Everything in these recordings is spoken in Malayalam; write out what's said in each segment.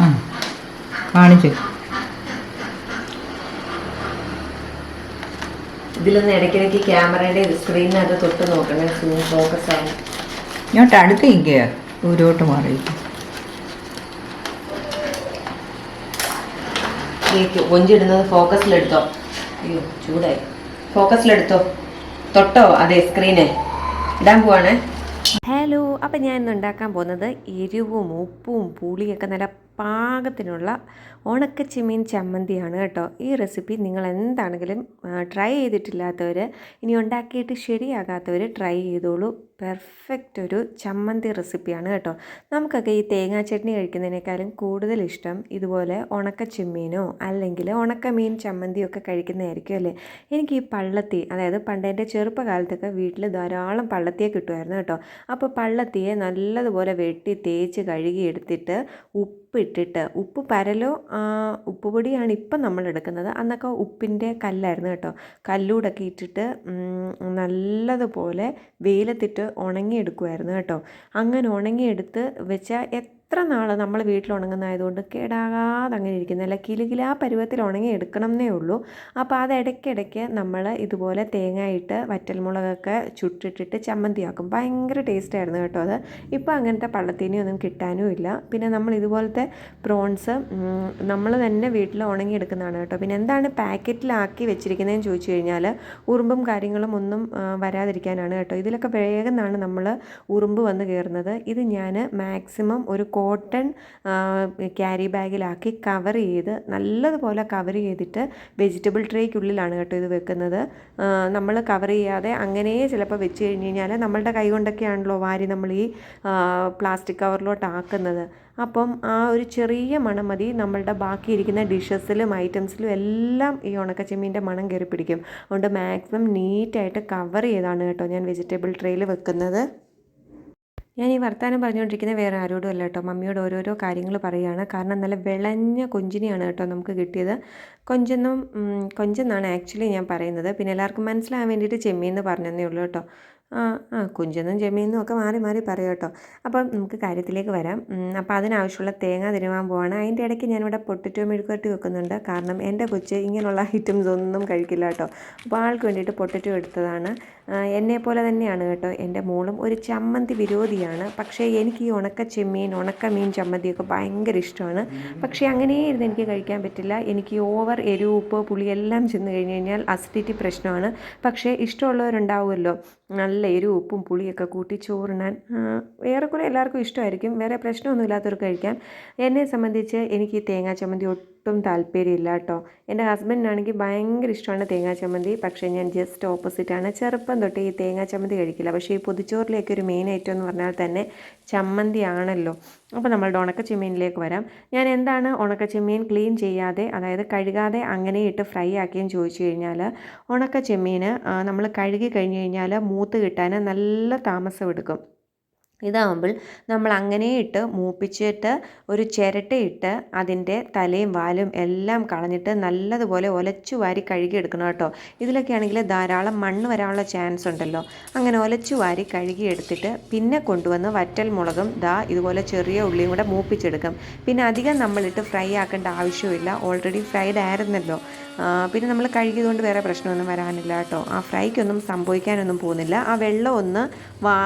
ആ. കാണിച്ചു. ഇതിലൊന്ന് ഇടയ്ക്കിടയ്ക്ക് ക്യാമറയുടെ സ്ക്രീനിനകത്ത് തൊട്ട് നോക്കണേ സൂം ഫോക്കസ് ആവും ഇങ്ങോട്ട് അടുത്ത് നിൽക്കുക ദൂരോട്ട് മാറി ഈ കൊഞ്ചിടുന്നത് ഫോക്കസിലെടുത്തോ. അയ്യോ ചൂടായി. ഫോക്കസിലെടുത്തോ. തൊട്ടോ അതെ സ്ക്രീനെ. ഇടാൻ പോവാണേ. ഹലോ അപ്പം ഞാൻ ഇന്ന് ഉണ്ടാക്കാൻ പോകുന്നത് എരിവും ഉപ്പും പുളിയൊക്കെ നല്ല പാകത്തിനുള്ള ഉണക്കച്ചിമീൻ ചമ്മന്തിയാണ് കേട്ടോ. ഈ റെസിപ്പി നിങ്ങൾ എന്താണെങ്കിലും ട്രൈ ചെയ്തിട്ടില്ലാത്തവർ ഇനി ഉണ്ടാക്കിയിട്ട് ശരിയാകാത്തവർ ട്രൈ ചെയ്തോളൂ. പെർഫെക്റ്റ് ഒരു ചമ്മന്തി റെസിപ്പിയാണ് കേട്ടോ. നമുക്കൊക്കെ ഈ തേങ്ങാ ചട്നി കഴിക്കുന്നതിനേക്കാളും കൂടുതൽ ഇഷ്ടം ഇതുപോലെ ഉണക്ക ചെമ്മീനോ അല്ലെങ്കിൽ ഉണക്ക മീൻ ചമ്മന്തിയോ ഒക്കെ കഴിക്കുന്നതായിരിക്കും അല്ലേ? എനിക്ക് ഈ പള്ളത്തി അതായത് പണ്ട് എന്റെ ചെറുപ്പകാലത്തൊക്കെ വീട്ടിൽ ധാരാളം പള്ളത്തിയെ കിട്ടുമായിരുന്നു കേട്ടോ. അപ്പോൾ പള്ളത്തിയെ നല്ലതുപോലെ വെട്ടി തേച്ച് കഴുകി എടുത്തിട്ട് ഉപ്പിട്ടിട്ട് ഉപ്പ് പരലോ ഉപ്പ് പൊടിയാണ് ഇപ്പം നമ്മൾ എടുക്കുന്നത്. അന്നൊക്കെ ഉപ്പിന്റെ കല്ലായിരുന്നു കേട്ടോ. കല്ലൂടൊക്കെ ഇട്ടിട്ട് നല്ലതുപോലെ വെയിലത്തിട്ട് ഉണങ്ങിയെടുക്കുമായിരുന്നു കേട്ടോ. അങ്ങനെ ഉണങ്ങിയെടുത്ത് വെച്ചാൽ എത്ര നാൾ നമ്മൾ വീട്ടിൽ ഉണങ്ങുന്നതായതുകൊണ്ട് കേടാകാതെ അങ്ങനെ ഇരിക്കുന്നില്ല കിലുകിലാ പരുവത്തിൽ ഉണങ്ങി എടുക്കണം എന്നേ ഉള്ളൂ. അപ്പോൾ അത് ഇടയ്ക്കിടയ്ക്ക് നമ്മൾ ഇതുപോലെ തേങ്ങയിട്ട് വറ്റൽമുളകൊക്കെ ചുട്ടിട്ടിട്ട് ചമ്മന്തിയാക്കും. ഭയങ്കര ടേസ്റ്റ് ആയിരുന്നു കേട്ടോ അത്. ഇപ്പോൾ അങ്ങനത്തെ പള്ളത്തേനിയൊന്നും കിട്ടാനും ഇല്ല. പിന്നെ നമ്മൾ ഇതുപോലത്തെ പ്രോൺസ് നമ്മൾ തന്നെ വീട്ടിൽ ഉണങ്ങിയെടുക്കുന്നതാണ് കേട്ടോ. പിന്നെ എന്താണ് പാക്കറ്റിലാക്കി വെച്ചിരിക്കുന്നതെന്ന് ചോദിച്ചു കഴിഞ്ഞാൽ ഉറുമ്പും കാര്യങ്ങളും ഒന്നും വരാതിരിക്കാനാണ് കേട്ടോ. ഇതിലൊക്കെ വേഗം നമ്മൾ ഉറുമ്പ് വന്ന് കയറുന്നത് ഇത് ഞാൻ മാക്സിമം ഒരു കോട്ടൺ ക്യാരി ബാഗിലാക്കി കവർ ചെയ്ത് നല്ലതുപോലെ കവർ ചെയ്തിട്ട് വെജിറ്റബിൾ ട്രേക്കുള്ളിലാണ് കേട്ടോ ഇത് വെക്കുന്നത്. നമ്മൾ കവർ ചെയ്യാതെ അങ്ങനെ ചിലപ്പോൾ വെച്ച് കഴിഞ്ഞ് കഴിഞ്ഞാൽ നമ്മളുടെ കൈ കൊണ്ടൊക്കെയാണല്ലോ വാരി നമ്മൾ ഈ പ്ലാസ്റ്റിക് കവറിലോട്ട് ആക്കുന്നത്. അപ്പം ആ ഒരു ചെറിയ മണം മതി. നമ്മളുടെ ബാക്കി ഇരിക്കുന്ന ഡിഷസിലും ഐറ്റംസിലും എല്ലാം ഈ ഉണക്കച്ചെമ്മീന്റെ മണം കയറി പിടിക്കും അതുകൊണ്ട് മാക്സിമം നീറ്റായിട്ട് കവർ ചെയ്താണ് കേട്ടോ ഞാൻ വെജിറ്റബിൾ ട്രേയിൽ വെക്കുന്നത്. ഞാൻ ഈ വർത്തമാനം പറഞ്ഞുകൊണ്ടിരിക്കുന്നത് വേറെ ആരോടും അല്ല കേട്ടോ. മമ്മിയോട് ഓരോരോ കാര്യങ്ങൾ പറയുകയാണ് കാരണം നല്ല വിളഞ്ഞ കൊഞ്ചിനെയാണ് കേട്ടോ നമുക്ക് കിട്ടിയത്. കൊഞ്ചെന്നും കൊഞ്ചെന്നാണ് ആക്ച്വലി ഞാൻ പറയുന്നത്. പിന്നെ എല്ലാവർക്കും മനസ്സിലാകാൻ വേണ്ടിയിട്ട് ചെമ്മീന്ന് പറഞ്ഞതേ ഉള്ളൂ കേട്ടോ. ആ ആ കുഞ്ചെന്നും ചെമ്മീന്നും ഒക്കെ മാറി മാറി പറയൂ കേട്ടോ. അപ്പം നമുക്ക് കാര്യത്തിലേക്ക് വരാം. അപ്പോൾ അതിനാവശ്യമുള്ള തേങ്ങ തിരുവാൻ പോവാണ്. അതിന്റെ ഇടയ്ക്ക് ഞാനിവിടെ പൊട്ടറ്റോ മെഴുക്കുവരട്ടി വെക്കുന്നുണ്ട്. കാരണം എന്റെ കൊച്ച് ഇങ്ങനെയുള്ള ഐറ്റംസ് ഒന്നും കഴിക്കില്ല കേട്ടോ. അപ്പോൾ ആൾക്ക് വേണ്ടിയിട്ട് പൊട്ടറ്റോ എടുത്തതാണ്. എന്നെ പോലെ തന്നെയാണ് കേട്ടോ. എന്റെ മോളും ഒരു ചമ്മന്തി വിരോധിയാണ്. പക്ഷേ എനിക്ക് ഈ ഉണക്ക ചെമ്മീൻ ഉണക്ക മീൻ ചമ്മന്തിയൊക്കെ ഭയങ്കര ഇഷ്ടമാണ്. പക്ഷേ അങ്ങനെ ഇരുന്ന് എനിക്ക് കഴിക്കാൻ പറ്റില്ല. എനിക്ക് ഓവർ എരിവ് ഉപ്പ് പുളി എല്ലാം ചെന്ന് കഴിഞ്ഞ് കഴിഞ്ഞാൽ അസിഡിറ്റി പ്രശ്നമാണ്. പക്ഷേ ഇഷ്ടമുള്ളവരുണ്ടാവുമല്ലോ. നല്ല എരിവ് ഉപ്പും പുളിയൊക്കെ കൂട്ടി ചോറിനാൻ ആ, ഏറെക്കുറെ എല്ലാവർക്കും ഇഷ്ടമായിരിക്കും. വേറെ പ്രശ്നമൊന്നുമില്ലാത്തവർക്ക് കഴിക്കാം. എന്നെ സംബന്ധിച്ച് എനിക്ക് തേങ്ങാ ചമ്മന്തി ഒട്ടും താല്പര്യമില്ല കേട്ടോ എന്റെ ഹസ്ബൻഡിനാണെങ്കിൽ ഭയങ്കര ഇഷ്ടമാണ് തേങ്ങാ ചമ്മന്തി. പക്ഷേ ഞാൻ ജസ്റ്റ് ഓപ്പോസിറ്റാണ് ചെറുപ്പം തൊട്ട് ഈ തേങ്ങാ ചമ്മന്തി കഴിക്കില്ല. പക്ഷേ ഈ പൊതിച്ചോറിലേക്ക് ഒരു മെയിൻ ഐറ്റം എന്ന് പറഞ്ഞാൽ തന്നെ ചമ്മന്തി ആണല്ലോ. അപ്പോൾ നമ്മളുടെ ഉണക്ക ചെമ്മീനിലേക്ക് വരാം. ഞാൻ എന്താണ് ഉണക്ക ചെമ്മീൻ ക്ലീൻ ചെയ്യാതെ അതായത് കഴുകാതെ അങ്ങനെ ഇട്ട് ഫ്രൈ ആക്കിയെന്ന് ചോദിച്ചു കഴിഞ്ഞാൽ ഉണക്ക ചെമ്മീൻ നമ്മൾ കഴുകി കഴിഞ്ഞ് കഴിഞ്ഞാൽ മൂത്ത് കിട്ടാൻ നല്ല താമസം എടുക്കും ഇതാകുമ്പോൾ നമ്മൾ അങ്ങനെ ഇട്ട് മൂപ്പിച്ചിട്ട് ഒരു ചിരട്ടയിട്ട് അതിന്റെ തലയും വാലും എല്ലാം കളഞ്ഞിട്ട് നല്ലതുപോലെ ഒലച്ചു വാരി കഴുകിയെടുക്കണം കേട്ടോ. ഇതിലൊക്കെ ആണെങ്കിൽ ധാരാളം മണ്ണ് വരാനുള്ള ചാൻസ് ഉണ്ടല്ലോ. അങ്ങനെ ഒലച്ചു വാരി കഴുകിയെടുത്തിട്ട് പിന്നെ കൊണ്ടുവന്ന് വറ്റൽ മുളകും ദാ ഇതുപോലെ ചെറിയ ഉള്ളിയും കൂടെ മൂപ്പിച്ചെടുക്കും. പിന്നെ അധികം നമ്മളിട്ട് ഫ്രൈ ആക്കേണ്ട ആവശ്യമില്ല. ഓൾറെഡി ഫ്രൈഡ് ആയിരുന്നല്ലോ. പിന്നെ നമ്മൾ കഴുകിയതുകൊണ്ട് വേറെ പ്രശ്നമൊന്നും വരാനില്ല കേട്ടോ. ആ ഫ്രൈക്കൊന്നും സംഭവിക്കാനൊന്നും പോകുന്നില്ല. ആ വെള്ളം ഒന്ന് വാ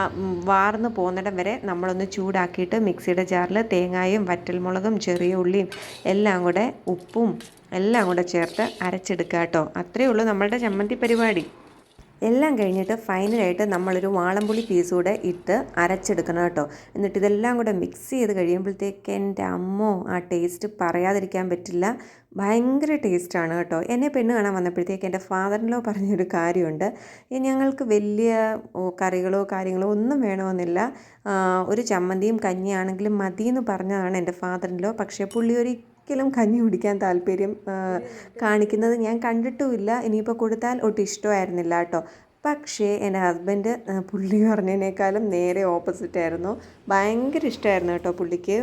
വാർന്ന് പോകുന്നിടം വരെ നമ്മളൊന്ന് ചൂടാക്കിയിട്ട് മിക്സിയുടെ ജാറിൽ തേങ്ങായും വറ്റൽമുളകും ചെറിയ ഉള്ളിയും എല്ലാം കൂടെ ഉപ്പും എല്ലാം കൂടെ ചേർത്ത് അരച്ചെടുക്കുക കേട്ടോ. അത്രയേ ഉള്ളൂ നമ്മളുടെ ചമ്മന്തി പരിപാടി. എല്ലാം കഴിഞ്ഞിട്ട് ഫൈനലായിട്ട് നമ്മളൊരു വാളംപുളി പീസ് കൂടെ ഇട്ട് അരച്ചെടുക്കണം കേട്ടോ. എന്നിട്ട് ഇതെല്ലാം കൂടെ മിക്സ് ചെയ്ത് കഴിയുമ്പോഴത്തേക്ക് എന്റെ അമ്മോ ആ ടേസ്റ്റ് പറയാതിരിക്കാൻ പറ്റില്ല. ഭയങ്കര ടേസ്റ്റാണ് കേട്ടോ. എന്നെ പെണ്ണ് കാണാൻ വന്നപ്പോഴത്തേക്ക് എന്റെ ഫാദറിനോ പറഞ്ഞൊരു കാര്യമുണ്ട്. ഞങ്ങൾക്ക് വലിയ കറികളോ കാര്യങ്ങളോ ഒന്നും വേണമെന്നില്ല. ഒരു ചമ്മന്തിയും കഞ്ഞിയാണെങ്കിലും മതി പറഞ്ഞതാണ് എന്റെ ഫാദറിനോ പക്ഷേ പുള്ളി ഒരിക്കലും കഞ്ഞി കുടിക്കാൻ താല്പര്യം കാണിക്കുന്നത് ഞാൻ കണ്ടിട്ടുമില്ല. ഇനിയിപ്പോൾ കൊടുത്താൽ ഒട്ടും ഇഷ്ടമായിരുന്നില്ല കേട്ടോ. പക്ഷേ എന്റെ ഹസ്ബൻഡ് പുള്ളി പറഞ്ഞതിനേക്കാളും നേരെ ഓപ്പോസിറ്റ് ആയിരുന്നു. ഭയങ്കര ഇഷ്ടമായിരുന്നു കേട്ടോ പുള്ളിക്ക്.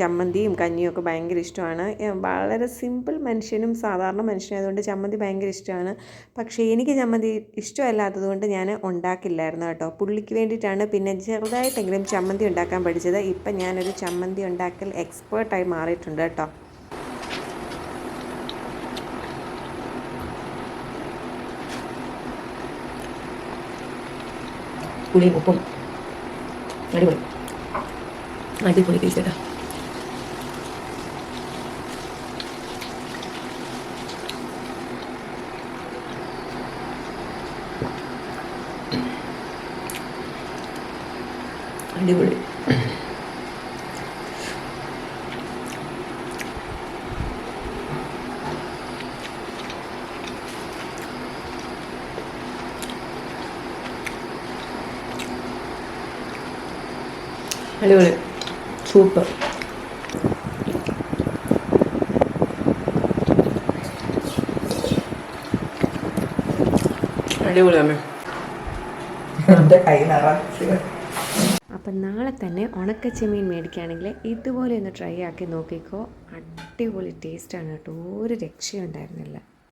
ചമ്മന്തിയും കഞ്ഞിയും ഒക്കെ ഭയങ്കര ഇഷ്ടമാണ്. വളരെ സിമ്പിൾ മനുഷ്യനും സാധാരണ മനുഷ്യനായതുകൊണ്ട് ചമ്മന്തി ഭയങ്കര ഇഷ്ടമാണ്. പക്ഷേ എനിക്ക് ചമ്മന്തി ഇഷ്ടമല്ലാത്തതുകൊണ്ട് ഞാൻ ഉണ്ടാക്കില്ലായിരുന്നു കേട്ടോ. പുള്ളിക്ക് വേണ്ടിയിട്ടാണ് പിന്നെ ചെറുതായിട്ടെങ്കിലും ചമ്മന്തി ഉണ്ടാക്കാൻ പഠിച്ചത്. ഇപ്പം ഞാനൊരു ചമ്മന്തി ഉണ്ടാക്കൽ എക്സ്പേർട്ടായി മാറിയിട്ടുണ്ട് കേട്ടോ. പുളിയും ഉപ്പും. അടിപൊളി. അടിപൊളി ടേസ്റ്റ് കേട്ടോ. അടിപൊളി. അടിപൊളി. സൂപ്പർ. അപ്പൊ അമ്മ. എന്റെ കൈ നിറച്ച് അപ്പം നാളെ തന്നെ ഉണക്ക ചെമ്മീൻ മേടിക്കുകയാണെങ്കിൽ ഇതുപോലെ ഒന്ന് ട്രൈ ആക്കി നോക്കിക്കോ. അടിപൊളി ടേസ്റ്റാണ് കേട്ടോ. ഒരു രക്ഷയുണ്ടായിരുന്നില്ല.